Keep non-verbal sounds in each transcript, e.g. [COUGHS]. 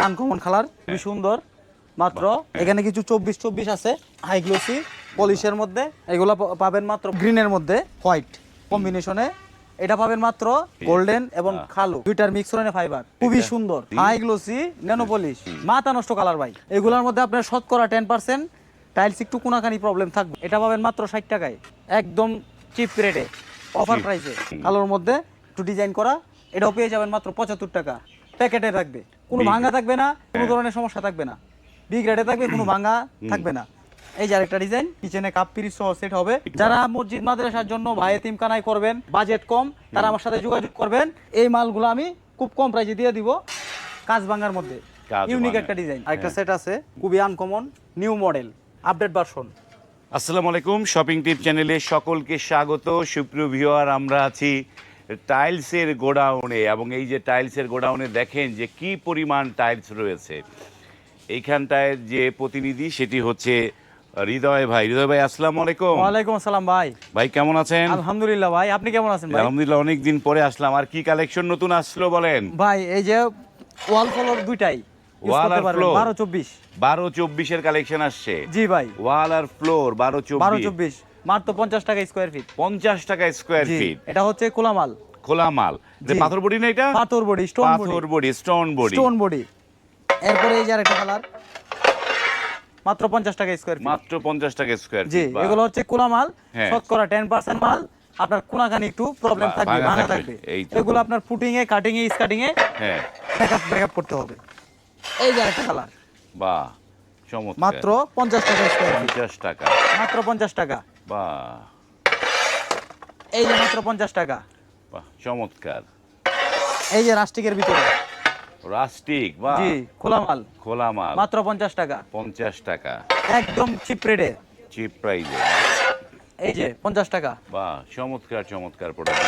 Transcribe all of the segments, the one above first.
একটা uncommon colour খুবই সুন্দর। মাত্র এখানে কিছু চব্বিশ চব্বিশ আছে হাই গ্লোসি পলিশের মধ্যে। এগুলো পাবেন মাত্র গ্রিনের মধ্যে হোয়াইট কম্বিনেশনে এটা পাবেন মাত্র গোল্ডেন এবং কালো। দুইটার মিক্সরনে ফাইবার খুবই সুন্দর হাই গ্লোসি ন্যানো পলিশ মাথা নষ্ট কালার ভাই। এগুলোর মধ্যে আপনার শতকরা টেন পার্সেন্ট টাইলস একটু কোনাকানি প্রবলেম থাকবে। এটা পাবেন মাত্র ষাট টাকায় একদম চিপ রেটে অফার প্রাইসে কালোর মধ্যে একটু ডিজাইন করা এটাও পেয়ে যাবেন মাত্র পঁচাত্তর টাকা। প্যাকেটে থাকবে কোনো Big- ভাঙা থাকবে না কোনো ধরনের সমস্যা থাকবে না। বিগ রেটে থাকবে কোনো ভাঙা থাকবে না। এই যে আরেকটা ডিজাইন কিচেনে কাপ পিরিচ সহ সেট হবে। যারা মসজিদ মাদ্রাসার জন্য ভাই তিমকানায় করবেন বাজেট কম তারা আমার সাথে যোগাযোগ করবেন। এই মালগুলো আমি খুব কম প্রাইসে দিয়ে দিব কাজ ভাঙার মধ্যে। ইউনিক একটা ডিজাইন আরেকটা সেট আছে খুবই uncommon new model update version আসসালামু আলাইকুম শপিং টিপ চ্যানেলে সকলকে স্বাগত। সুপ্রিয় ভিউয়ার আমরা আছি টাইলসের গোডাউনে এবং এই যে টাইলসের গোডাউনে দেখেন যে কি পরিমাণ টাইলস রয়েছে। এইখানটায় যে প্রতিনিধি সেটি হচ্ছে হৃদয় ভাই। হৃদয় ভাই আসসালামু আলাইকুম। ওয়ালাইকুম আসসালাম ভাই। ভাই কেমন আছেন? আলহামদুলিল্লাহ ভাই আপনি কেমন আছেন ভাই? আলহামদুলিল্লাহ অনেক দিন পরে আসলাম। আর কি কালেকশন নতুন আসলো বলেন? ভাই এই যে ওয়াল ফ্লোর দুইটাই। ওয়াল আর পারবেন floor? বারো চব্বিশ। বারো চব্বিশের কালেকশন আসছে। জি ভাই। ওয়াল আর ফ্লোর বারো বারো চব্বিশ চব্বিশ। মাত্র পঞ্চাশ টাকা স্কোয়ার ফিট পঞ্চাশ টাকা স্কোয়ার ফিট এটা হচ্ছে কোলামাল খোলা মাল যে পাথর বডি না এটা? পাথর বডি স্টোন বডি পাথর body. Stone body. Stone body. এরপরে এই যে আরেকটা কালার মাত্র পঞ্চাশ টাকা স্কোয়ার ফিট মাত্র পঞ্চাশ টাকা স্কোয়ার জি এগুলো হচ্ছে কোলামাল হ্যাঁ। শতকরা টেন পার্সেন্ট মাল। আপনার কোনাখানি একটু প্রবলেম থাকবে ভাঙা থাকবে। এগুলো আপনার পুটিং এ কাটিং এ স্কাটিং এ হ্যাঁ। ব্যাকআপ ব্যাকআপ করতে হবে। এই যে আরেকটা কালার বা চমৎকার। মাত্র পঞ্চাশ টাকা স্কোয়ার ফিট পঞ্চাশ টাকা। মাত্র পঞ্চাশ টাকা। বা এই যে মাত্র পঞ্চাশ টাকা। বাহ চমৎকার। এই যে রাস্টিকের ভিতরে। রাস্টিক বা জি খোলা মাল খোলা মাল মাত্র পঞ্চাশ টাকা। পঞ্চাশ টাকা। একদম চিপ রেটে চিপ প্রাইজে এই যে পঞ্চাশ টাকা। বা চমৎকার চমৎকার প্রোডাক্ট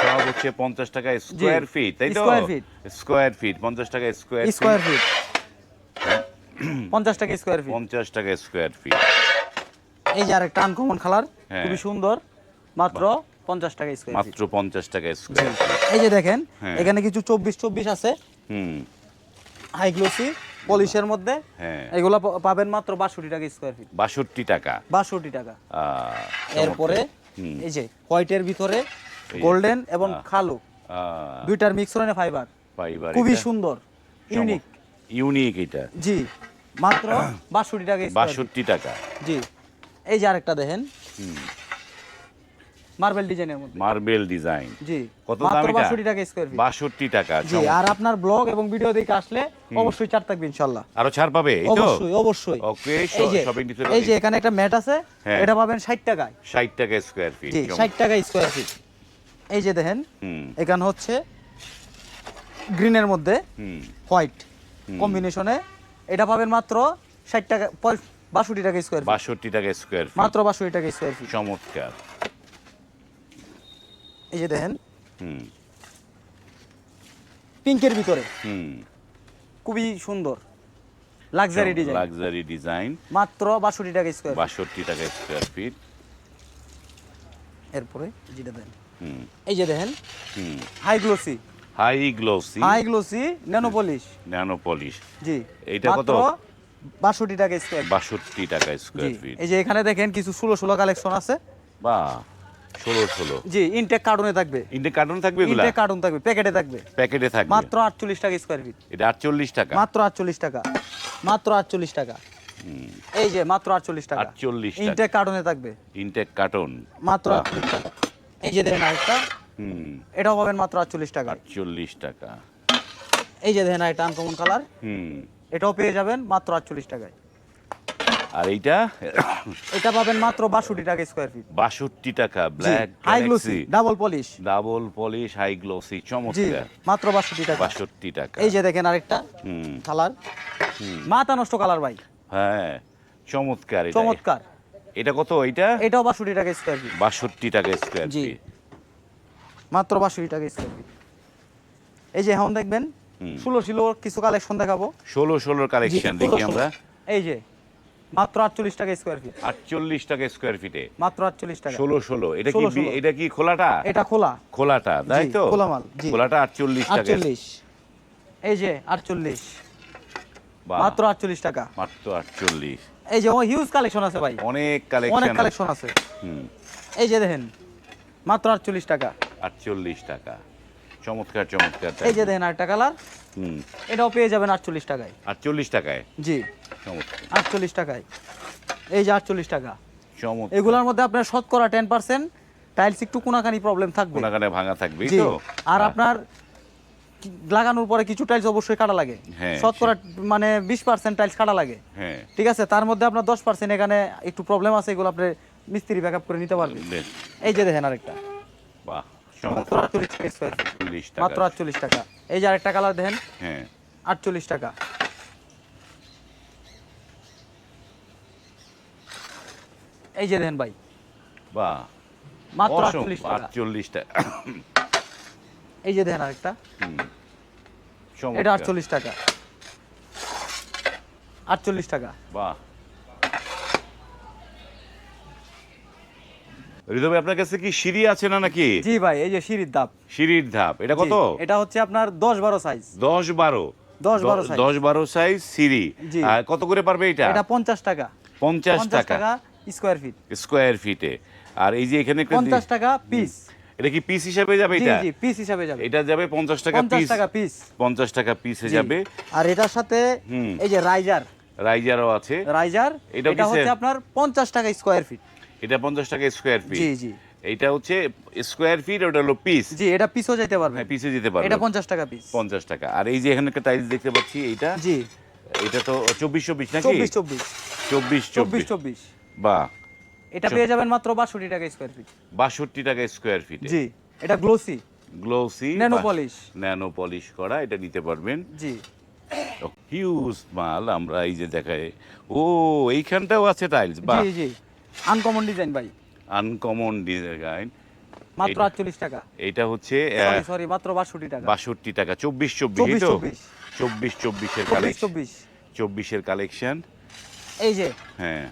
সব হচ্ছে পঞ্চাশ টাকা স্কোয়ার ফিট তাই তো? feet। স্কোয়ার ফিট পঞ্চাশ টাকা স্কোয়ার স্কোয়ার ফিট ফিট পঞ্চাশ টাকা স্কোয়ার ফিট পঞ্চাশ টাকা স্কোয়ার ফিট এই যে আরেকটা আনকমন কালার হ্যাঁ। খুবই সুন্দর মাত্র পঞ্চাশ টাকা স্কোয়ার মাত্র পঞ্চাশ টাকা স্কোয়ার এই যে দেখেন হ্যাঁ। এখানে কিছু চব্বিশ চব্বিশ আছে। হুম। হাই গ্লোসি পলিশের মধ্যে। হ্যাঁ। এগুলো পাবেন মাত্র বাষট্টি টাকা স্কোয়ার ফিট বাষট্টি টাকা। বাষট্টি টাকা। আহ, এরপরে এই যে হোয়াইটের ভিতরে গোল্ডেন এবং। কালো। দুইটার মিক্সরনে ফাইবার পাইবার খুবই সুন্দর ইউনিক ইউনিক এটা। জি মাত্র বাষট্টি টাকা square feet। বাষট্টি টাকা। জি। এই যে আরেকটা দেখেন। মার্বেল ডিজাইনের মধ্যে। মার্বেল ডিজাইন জি। কত দাম এটা? বাষট্টি টাকা স্কোয়ার ফিট বাষট্টি টাকা জি আর আপনার ব্লগ এবং ভিডিও দেখে আসলে অবশ্যই চার থাকবে ইনশাল্লাহ আরও ছাড় পাবে এই তো? অবশ্যই অবশ্যই। ওকে শপিং এই যে এখানে একটা ম্যাট আছে হ্যাঁ। এটা পাবেন ষাট টাকায়। ষাট টাকা স্কোয়ার ফিট জি ষাট টাকা স্কোয়ার ফিট এই যে দেখেন হুম। এখানে হচ্ছে গ্রিনের মধ্যে হোয়াইট কম্বিনেশনে এটা পাবেন মাত্র ষাট টাকা পঁয়- বাষট্টি টাকা স্কোয়ার বাষট্টি টাকা স্কোয়ার ফিট মাত্র বাষট্টি টাকা স্কোয়ার ফিট চমৎকার। এই যে দেখেন। হুম। পিঙ্কের ভিতরে। হুম। খুবই সুন্দর। লাক্সারি ডিজাইন লাক্সারি ডিজাইন মাত্র বাষট্টি টাকা স্কোয়ার বাষট্টি টাকা স্কোয়ার ফিট এরপরে যেটা দেন হুম। এই যে দেখেন। হুম। High glossy high glossy high glossy nano polish nano polish জি। এইটা কত? বাষট্টি টাকা স্কোয়ার বাষট্টি টাকা স্কোয়ার ফিট এই যে এখানে দেখেন কিছু ষোলো ষোলো কালেকশন আছে। বা ষোলো ষোলো। জি ইনটেক কার্টুনে থাকবে। ইন্ডে কার্টুন থাকবে ইনটেক কার্টুন থাকবে প্যাকেটে থাকবে। প্যাকেটে থাকবে। মাত্র আটচল্লিশ টাকা স্কোয়ার ফিট এটা আটচল্লিশ টাকা? মাত্র আটচল্লিশ টাকা। মাত্র আটচল্লিশ টাকা। এই যে মাত্র আটচল্লিশ টাকা। 48 টাকা। ইনটেক কার্টুনে থাকবে। ইনটেক কার্টন মাত্র আটচল্লিশ টাকা এই যে দেখেন আরেকটা। হুম। এটাও পাবেন মাত্র আটচল্লিশ টাকা আটচল্লিশ টাকা। এই যে দেখেন একটা আনকমন কালার হুম। এটাও পেয়ে যাবেন মাত্র আটচল্লিশ টাকায়। আর এইটা? এটা পাবেন মাত্র বাষট্টি টাকা স্কোয়ার ফিট বাষট্টি টাকা black high glossy double polish double polish high glossy চমৎকার। মাত্র বাষট্টি টাকা। বাষট্টি টাকা। এই যে দেখেন আরেকটা হুম। কালার মাথা নষ্ট কালার ভাই। হ্যাঁ চমৎকার এটা চমৎকার। এটা কত এইটা? এটাও বাষট্টি টাকা স্কোয়ার ফিট বাষট্টি টাকা স্কোয়ার। ফিট মাত্র বাষট্টি টাকা স্কোয়ার ফিট এই যে এখন দেখবেন ষোলো ষোলো কিছু কালেকশন দেখাবো। ষোলো ষোলোর কালেকশন দেখি আমরা। এই যে মাত্র আটচল্লিশ টাকা স্কোয়ার ফিট আটচল্লিশ টাকা স্কোয়ার ফিটে মাত্র আটচল্লিশ টাকা। ষোলো ষোলো এটা কি 16 16 এটা কি খোলাটা? এটা খোলা। খোলাটা তাই তো? খোলা মাল, জি। খোলাটা আটচল্লিশ টাকা। আটচল্লিশ। এই যে আটচল্লিশ। বা মাত্র আটচল্লিশ টাকা। মাত্র আটচল্লিশ। এই যে হিউজ কালেকশন আছে ভাই। অনেক অনেক কালেকশন কালেকশন আছে। হুম। এই যে দেখেন মাত্র আটচল্লিশ টাকা। আটচল্লিশ টাকা। চমৎকার চমৎকার এই যে দেখেন আরেকটা কালার হুম। এটাও পেয়ে যাবেন আটচল্লিশ টাকায়। আটচল্লিশ টাকায়? জি। চমৎকার। আটচল্লিশ টাকায়। এই যে আটচল্লিশ টাকা। চমৎকার। এগুলোর মধ্যে আপনার শতকরা টেন পার্সেন্ট টাইলস একটু কোনাকানি প্রবলেম থাকবে। কোনাকানে ভাঙা থাকবে তো? আর হ্যাঁ, আপনার লাগানোর পরে কিছু টাইলস অবশ্যই কাটা লাগে। হ্যাঁ, শতকরা মানে বিশ পার্সেন্ট টাইলস কাটা লাগে। হ্যাঁ। ঠিক আছে? তার মধ্যে আপনার দশ পার্সেন্ট এখানে একটু প্রবলেম আছে এগুলো আপনি মিস্ত্রি ব্যাক করে নিতে পারবেন। এই যে দেখেন আরেকটা। বাহ। মাত্র আটচল্লিশ টাকা। square feet। মাত্র আটচল্লিশ টাকা। এই যে আরেকটা কালার দেখেন। হ্যাঁ। আটচল্লিশ টাকা। এই যে দেখেন ভাই। বাহ। মাত্র আটচল্লিশ টাকা। আটচল্লিশ টাকা। এই যে দেখেন আরেকটা। হুম। এটা আটচল্লিশ টাকা। আটচল্লিশ টাকা। বাহ। হৃদয় আপনার কাছে কি সিঁড়ি আছে না নাকি? জি ভাই এই যে সিঁড়ির দাপ সিঁড়ির ধাপ এটা কত? এটা হচ্ছে আপনার দশ বারো সাইজ দশ বারো। দশ বারো দশ বারো সাইজ সিঁড়ি। কত করে পারবে এটা? এটা পঞ্চাশ টাকা। পঞ্চাশ টাকা। স্কোয়ার ফিট স্কোয়ার ফিটে আর এই যে এখানে পঞ্চাশ টাকা পিস এটা কি পিস হিসাবে যাবে এটা? জি পিস হিসাবে যাবে। এটা যাবে পঞ্চাশ টাকা পঞ্চাশ পিস টাকা পিস পঞ্চাশ টাকা পিসে। যাবে। আর এটার সাথে এই যে রাইজার রাইজারও আছে। রাইজার এটা হচ্ছে আপনার পঞ্চাশ টাকা স্কোয়ার ফিট এটা পঞ্চাশ টাকা স্কোয়ার ফিট জি জি। এইটা হচ্ছে স্কোয়ার ফিট ওটা হলো পিস জি এটা পিসও যেতে পারবে। হ্যাঁ পিসে যেতে পারবে। এটা পঞ্চাশ টাকা পিস পঞ্চাশ টাকা। আর এই যে এখানে একটা টাইলস দেখতে পাচ্ছি এইটা? জি। এটা তো চব্বিশ চব্বিশ নাকি? চব্বিশ চব্বিশ। চব্বিশ চব্বিশ। চব্বিশ চব্বিশ। বা এটা পেয়ে যাবেন মাত্র বাষট্টি টাকা স্কোয়ার ফিট বাষট্টি টাকা স্কোয়ার ফিট জি এটা glossy glossy nano polish nano polish করা এটা নিতে পারবেন। জি। হিউজ মাল আমরা এই যে দেখাই। ও এইখানটাও আছে টাইলস বা জি জি। আনকমন ডিজাইন ভাই। আনকমন ডিজাইন মাত্র এটা- আটচল্লিশ টাকা। এটা হচ্ছে সরি মাত্র বাষট্টি টাকা। বাষট্টি টাকা। চব্বিশ চব্বিশ চব্বিশ তো? চব্বিশ। চব্বিশ চব্বিশের চব্বিশ কালেকশন চব্বিশ। চব্বিশের কালেকশন এই যে হ্যাঁ।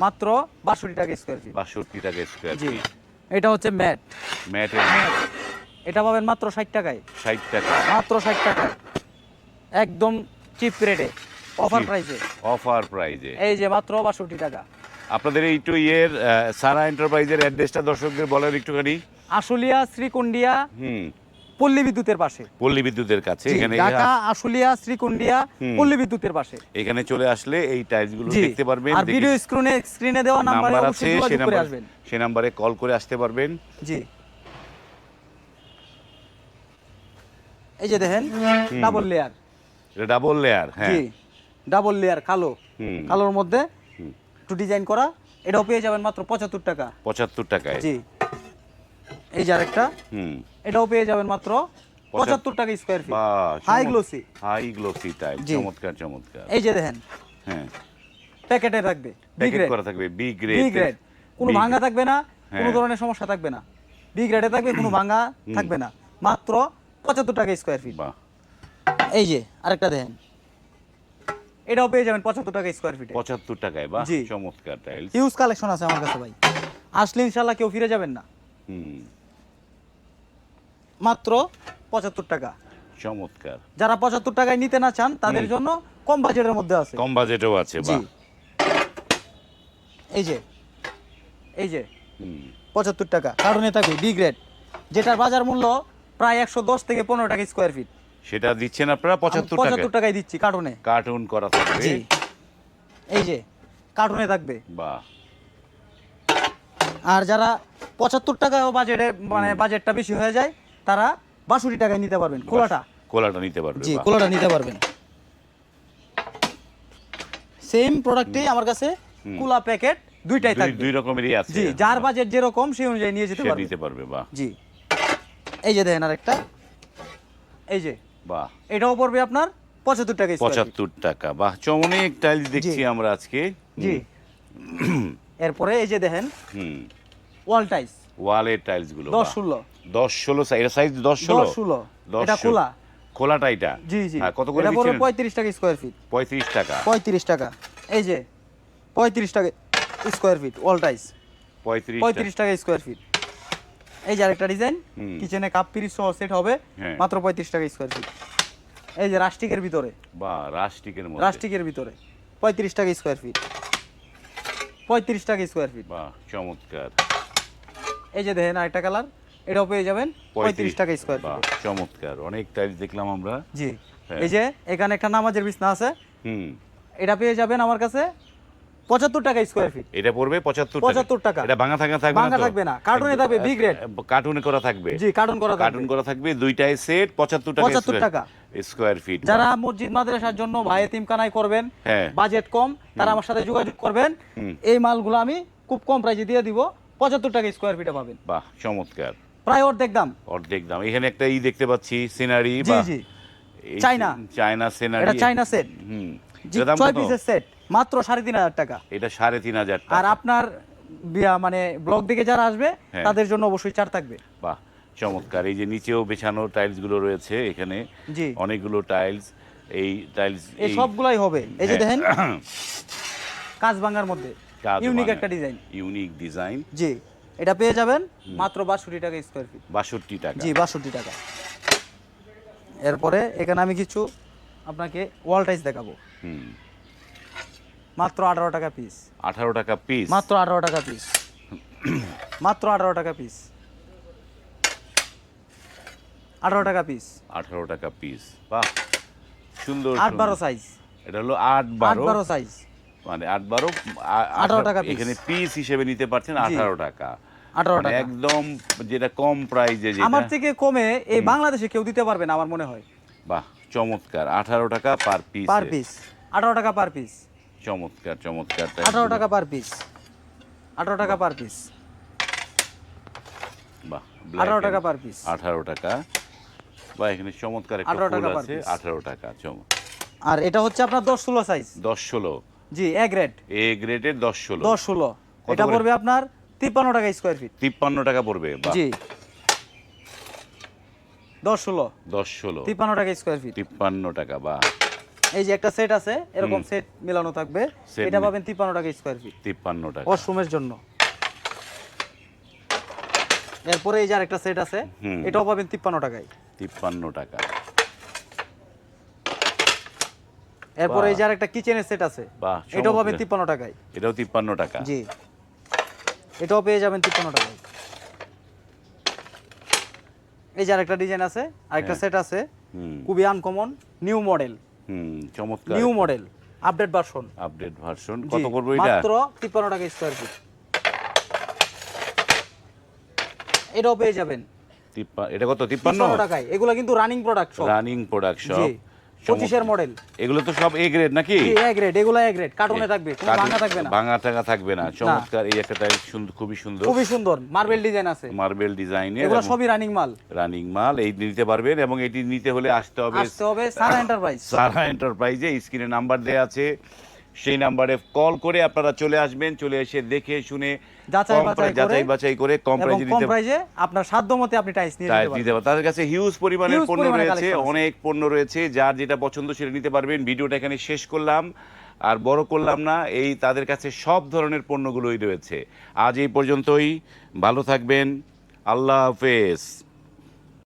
মাত্র বাষট্টি টাকা স্কোয়ার ফিট বাষট্টি টাকা স্কোয়ার জি। ফিট এটা হচ্ছে ম্যাট। ম্যাটের এটা পাবেন মাত্র ষাট টাকায়। ষাট টাকা। মাত্র ষাট টাকা একদম চিপ রেটে অফার প্রাইসে অফার প্রাইসে এই যে মাত্র বাষট্টি টাকা। আপনাদের এই টু ইয়ের সারা এন্টারপ্রাইজের অ্যাড্রেসটা দর্শকদের বলেন একটুখানি। আশুলিয়া শ্রীকুন্ডিয়া হুম। পল্লী বিদ্যুতের পাশে। পল্লী বিদ্যুতের কাছে এখানে ঢাকা আশুলিয়া শ্রীকুন্ডিয়া পল্লী বিদ্যুতের পাশে। এখানে চলে আসলে এই টাইলসগুলো জি। দেখতে পারবেন আর ভিডিও স্ক্রিনে স্ক্রিনে দেওয়া নাম্বারে নাম্বার আছে অবশ্যই সে যোগাযোগ আসবেন। সে নাম্বারে কল করে আসতে পারবেন। জি। এই যে দেখেন ডাবল লেয়ার এটা ডাবল লেয়ার হ্যাঁ। ডাবল লেয়ার কালো। কালোর মধ্যে। একটু ডিজাইন করা এটাও পেয়ে যাবেন মাত্র পঁচাত্তর টাকা। পঁচাত্তর টাকায়। জি। এই যে আরেকটা হুম। এটাও পেয়ে যাবেন মাত্র পঁচাত্তর টাকা square feet high glossy high glossy tile জি। চমৎকার চমৎকার। এই যে দেখেন। হ্যাঁ। প্যাকেটে থাকবে। বি গ্রেড করা থাকবে বি গ্রেড বি গ্রেড কোনো ভাঙা থাকবে না কোনো হ্যাঁ। ধরনের সমস্যা থাকবে না। বি গ্রেডে থাকবে কোনো ভাঙা থাকবে না। মাত্র পঁচাত্তর টাকা স্কোয়ার ফিট বাহ। এই যে আরেকটা দেখেন। এটাও পেয়ে যাবেন পঁচাত্তর টাকা স্কোয়ার ফিটে পঁচাত্তর টাকায় বাহ চমৎকার টাইলস হিউজ কালেকশন আছে আমার কাছে ভাই। আসলে ইনশাল্লাহ কেউ ফিরে যাবেন না। হুম। মাত্র পঁচাত্তর টাকা। চমৎকার। যারা পঁচাত্তর টাকায় নিতে না চান তাদের জন্য কম বাজেটের মধ্যে আছে। কম বাজেটও আছে জি। এই যে এই যে পঁচাত্তর টাকা। কারণে থাকবে বি গ্রেড যেটার বাজার মূল্য প্রায় একশো দশ থেকে পনেরো টাকা স্কোয়ার ফিট সেটা দিচ্ছেন আপনারা পঁচাত্তর টাকা পঁচাত্তর টাকায় দিচ্ছি কার্টুনে কার্টুন করা থাকবে। এই যে কার্টুনে থাকবে। বাহ। আর যারা পঁচাত্তর টাকাও বাজেটে মানে বাজেটটা বেশি হয়ে যায় তারা বাষট্টি টাকায় নিতে পারবেন খোলাটা কোলাটা। নিতে পারবেন জি কোলাটা নিতে পারবেন। সেম প্রোডাক্টেই আমার কাছে কুলা প্যাকেট দুইটাই দুই- থাকবে। দুই রকমেরই আছে। জি যার বাজেট যেরকম সেই অনুযায়ী নিয়ে যেতে পারবে। নিতে পারবে বাহ। জি। এই যে দেখেন আরেকটা। এই যে বাহ। এটাও পড়বে আপনার পঁচাত্তর টাকা পঁচাত্তর টাকা বাহ। চ টাইলস দেখছি আমরা আজকে। জি। [CLEARS THROAT] এরপরে এই যে দেখেন হুম। ওয়াল টাইস ওয়ালের টাইলসগুলো দশ ষোলো। দশ ষোলো সাইজ সাইজ দশ ষোলো? ষোলো। এটা খোলা। খোলাটা এটা? জি জি। হ্যাঁ, কত করে এটা পড়বে পঁয়ত্রিশ টাকা স্কোয়ার ফিট পঁয়ত্রিশ টাকা। পঁয়ত্রিশ টাকা। এই যে পঁয়ত্রিশ টাকা স্কোয়ার ফিট ওয়াল টাইস পঁয়ত্রিশ পঁয়ত্রিশ টাকা স্কোয়ার ফিট এই যে আরেকটা ডিজাইন কিচেনে কাপ পিরিচ সহ সেট হবে হ্যাঁ। মাত্র পঁয়ত্রিশ টাকা স্কোয়ার ফিট এই যে রাস্টিকের ভিতরে। বা রাস্টিকের মধ্যে। রাস্টিকের ভিতরে। পঁয়ত্রিশ টাকা স্কোয়ার ফিট পঁয়ত্রিশ টাকা স্কোয়ার ফিট বাহ চমৎকার। এই যে দেখেন আরেকটা কালার এটাও পেয়ে যাবেন পঁয়ত্রিশ টাকা স্কোয়ার ফিট চমৎকার। অনেক টাইপ দেখলাম আমরা। জি। হ্যাঁ। এই যে এখানে একটা নামাজের বিছনা আছে। হুম। এটা পেয়ে যাবেন আমার কাছে পঁচাত্তর টাকা স্কোয়ার ফিট এটা পড়বে পঁচাত্তর 75 টাকা। এটা ভাঙা থাকা থাকবে ভাঙা থাকবে না, কার্টুনে থাকবে, big red। কার্টুনে করা থাকবে। জি কার্টুন করা থাকবে। কার্টুন করা থাকবে দুইটাই সেট পঁচাত্তর টাকা 75 টাকা। স্কোয়ার ফিট যারা মসজিদ মাদ্রাসার জন্য ভাই এতিমখানায় করবেন হ্যাঁ। বাজেট কম তারা আমার সাথে যোগাযোগ করবেন। এই মালগুলো আমি খুব কম প্রাইসে দিয়ে দিব। পঁচাত্তর টাকা স্কোয়ার ফিটে পাবেন। বাহ চমৎকার। প্রায় অর্ধেক দাম। অর্ধেক দাম। এখানে একটা ই দেখতে পাচ্ছি সিনারি বা জি। চায়না। চায়না সিনারি এটা চাইনা সেট হুম। জি ছয় পিসের সেট মাত্র সাড়ে তিন হাজার টাকা। এটা সাড়ে তিন হাজার আর আপনার মানে ব্লক দিকে যারা আসবে হ্যাঁ। তাদের জন্য অবশ্যই চার থাকবে। বাহ চমৎকার। এই যে নিচেও বেছানো টাইলসগুলো রয়েছে এখানে। অনেকগুলো টাইলস এই টাইলস এই সবগুলাই হবে। এই যে দেখেন [COUGHS] কাজ ভাঙার মধ্যে। ইউনিক একটা ডিজাইন ইউনিক ডিজাইন জি এটা পেয়ে যাবেন মাত্র বাষট্টি টাকা স্কোয়ার ফিট বাষট্টি টাকা। জি বাষট্টি টাকা। এরপরে এখানে আমি কিছু আপনাকে ওয়াল টাইস দেখাবো। হুম। মাত্র আঠারো টাকা পিস আঠারো টাকা পিস মাত্র আঠারো টাকা পিস [CLEARS THROAT] মাত্র আঠারো টাকা পিস আঠারো টাকা পিস আঠারো টাকা পিস বাহ সুন্দর আট বারো সাইজ এটা হলো আট বারো। বারো সাইজ মানে আট বারো আঠারো টাকা। এখানে পিস হিসেবে নিতে পারছেন আঠারো টাকা। আঠারো মানে টাকা। একদম যেটা কম প্রাইজে আমার থেকে কমে এই বাংলাদেশে কেউ দিতে পারবে না আমার মনে হয়। বাহ চমৎকার। আঠারো টাকা পার পিস পার পিস আঠারো টাকা পার পিস চমৎকার চমৎকার আঠারো টাকা পার পিস আঠারো টাকা পার পিস বাহ আঠারো টাকা পার পিস আঠারো টাকা। বা এখানে চমৎকার একটা 18 টাকা ফুল আছে। আঠারো টাকা চম আর এটা হচ্ছে আপনার দশ ষোলো সাইজ দশ ষোলো। জি এ গ্রেড এ গ্রেডের দশ ষোলো। দশ ষোলো। এটা পড়বে আপনার তিপ্পান্ন টাকা স্কোয়ার ফিট তিপ্পান্ন টাকা পড়বে বাহ। জি। দশ ষোলো। দশ ষোলো। তিপ্পান্ন টাকা স্কোয়ার ফিট তিপ্পান্ন টাকা বা এই যে একটা সেট আছে এরকম সেট মেলানো থাকবে। এটা পাবেন তিপ্পান্ন টাকা স্কোয়ার ফিট তিপ্পান্ন টাকা। ওয়াশরুমের জন্য। এরপরে এই যে আরেকটা সেট আছে এটাও পাবেন তিপ্পান্ন টাকায়। তিপ্পান্ন টাকা। এরপরে এই যে আরেকটা কিচেনের সেট আছে বাহ, এটাও পাবেন চমৎকার। তিপ্পান্ন টাকায়। এটাও তিপ্পান্ন টাকা। জি। এটাও পেয়ে যাবেন তিপ্পান্ন টাকায়। এই যে আরেকটা ডিজাইন আছে আরেকটা হ্যাঁ। সেট আছে খুবই আনকমন নিউ মডেল হুম চমৎকার। New model update version update version কত করব এটা? মাত্র তিপ্পান্ন টাকা স্কয়ার ফিট এটাও পেয়ে যাবেন। এটা কত? তিপ্পান্ন? তিপ্পান্ন টাকায়। এগুলো কিন্তু রানিং প্রোডাক্ট রানিং প্রোডাক্ট সব পঁচিশের মডেল এগুলো তো সব এ গ্রেড নাকি? এ গ্রেড এগুলো এ গ্রেড কার্টুনে থাকবে কোনো ভাঙা থাকবে না। ভাঙা টাকা থাকবে না। চমৎকার এই একটা টাইল সুন্দর খুবই সুন্দর। খুবই সুন্দর। মার্বেল ডিজাইন আছে। মার্বেল ডিজাইন এগুলো সবই রানিং মাল। রানিং মাল এই নিতে পারবেন এবং এটি নিতে হলে আসতে হবে আসতে হবে সারা এন্টারপ্রাইজ সারা এন্টারপ্রাইজে স্ক্রিনে নাম্বার দেওয়া আছে। সেই নাম্বারে কল করে আপনারা চলে আসবেন চলে এসে দেখে শুনে যাচাই বাছাই করে কম প্রাইজে নিতে প্রাইজে আপনার সাধ্য মতে আপনি টাইলস নিয়ে টাইলস নিতে পারবেন তাদের কাছে হিউজ পরিমাণের পণ্য রয়েছে অনেক পণ্য রয়েছে যার যেটা পছন্দ সেটা নিতে পারবেন। ভিডিওটা এখানে শেষ করলাম। আর বড় করলাম না এই তাদের কাছে সব ধরনের পণ্যগুলোই রয়েছে। আজ এই পর্যন্তই ভালো থাকবেন আল্লাহ হাফেজ।